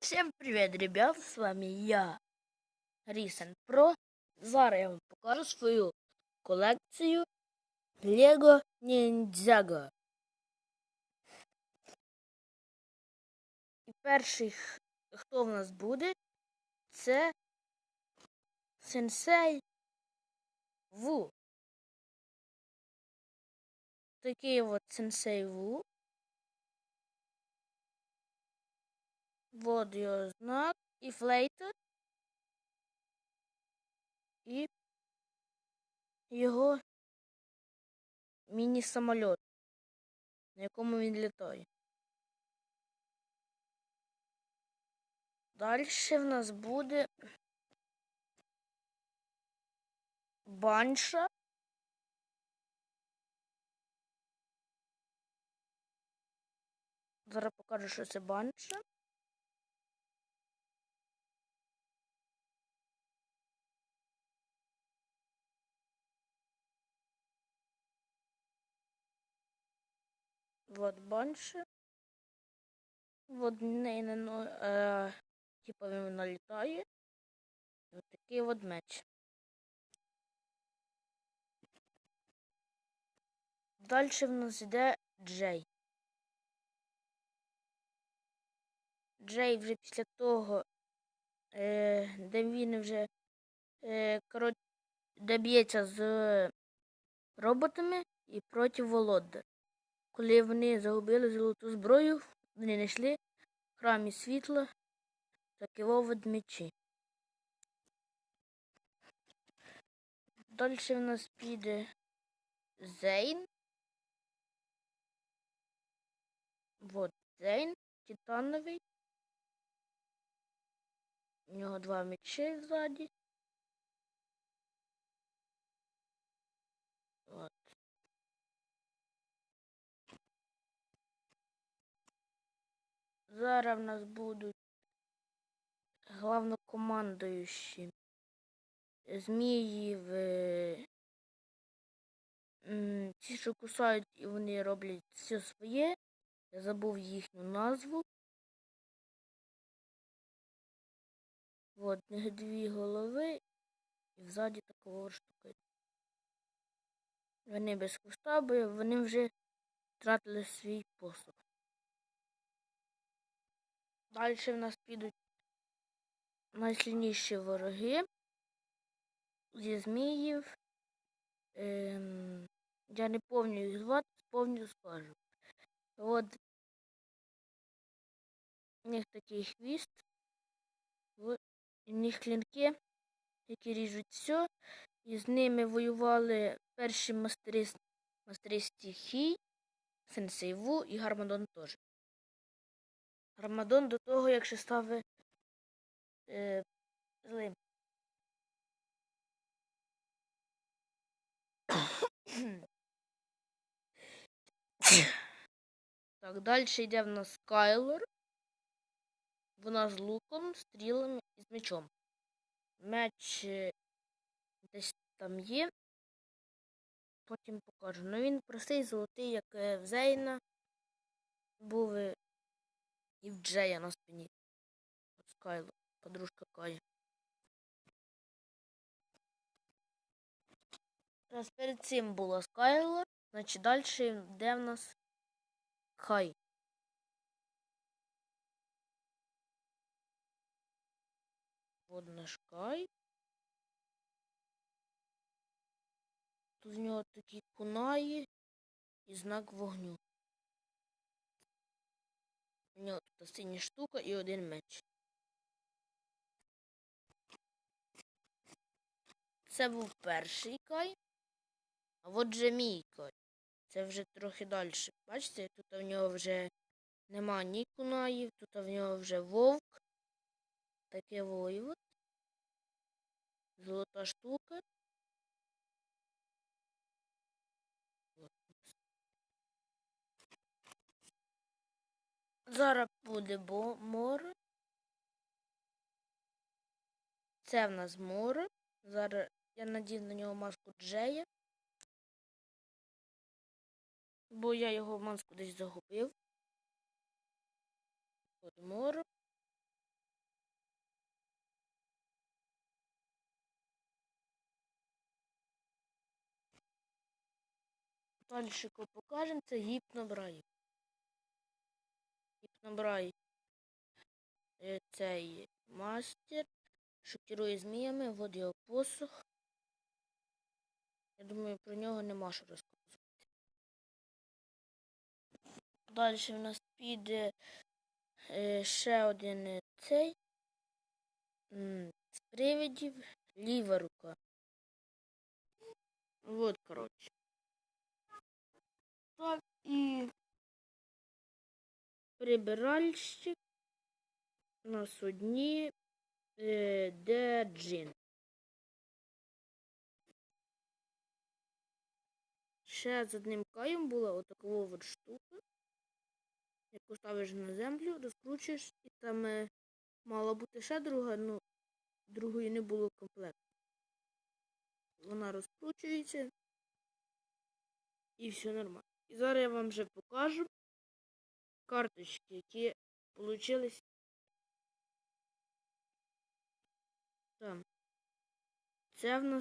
Всем привет, ребят, с вами я, Рисен Про. Зараз я вам покажу свою колекцію Lego Ninjago. І перший, хто в нас буде, це Сенсей Ву. Такий от Сенсей Ву. Вот його знак і флейта. І його міні-самольот, на якому він літає. Далі в нас буде банша. Зараз покажу, що це банша. Вот банша. Вот но- е, типа він налітає. От такий от меч. Далі в нас йде Джей. Джей вже після того, е, де він вже е, коротше, де б'ється з роботами і проти Володар. Коли вони загубили золоту зброю, вони знайшли в храмі світла такі вовод мечі. Далі в нас піде Зейн. Вот Зейн, титановий. У нього два мечі ззаді. От. Зараз в нас будуть главнокомандуючі змії в м, ті, що кусають і вони роблять все своє. Я забув їхню назву. От, них дві голови і взаді такого штука. Вони без хвоста, бо вони вже втратили свій посуд. Далі в нас підуть найсильніші вороги зі зміїв. Ем, я не пам'ятаю їх звати, повністю скажу. От у них такий хвіст, у них клінки, які ріжуть все. І з ними воювали перші мастери, мастери стихій, Сенсей Ву і Гармадон теж. Гармадон до того, як став е, злим. Так, далі йде в нас Кайлор. Вона з луком, стрілами і з мечом. Меч е, десь там є. Потім покажу. Ну він простий золотий, як е, в Зейна. Був е, і в Джея на спині. От Скайлор, подружка Кая. Раз перед цим була Скайлор, значить далі йде в нас Хай. От наш Кай. Тут в нього такі кунаї і знак вогню. У нього тут синя штука і один меч. Це був перший кай. А от же мій кай. Це вже трохи далі. Бачите, тут в нього вже нема ні кунаїв, тут в нього вже вовк. Таке воєвод. Золота штука. Зараз буде море. Це в нас море. Зараз я надію на нього маску Джея. Бо я його маску десь загубив. От море. Дальше покажемо, це гіпнобраїв. Гіпнобрай е, цей мастер, що керує зміями, вводить його посох. Я думаю, про нього нема що розказувати. Далі в нас піде е, ще один е, цей з привидів ліва рука. Вот, коротше. Так, і прибиральщик на судні е, де джин. Ще з одним каєм була отакова от штука, яку ставиш на землю, розкручуєш, і там е, мала бути ще друга, ну другої не було комплекту. Вона розкручується і все нормально. І зараз я вам вже покажу карточки, які получились там. Це в нас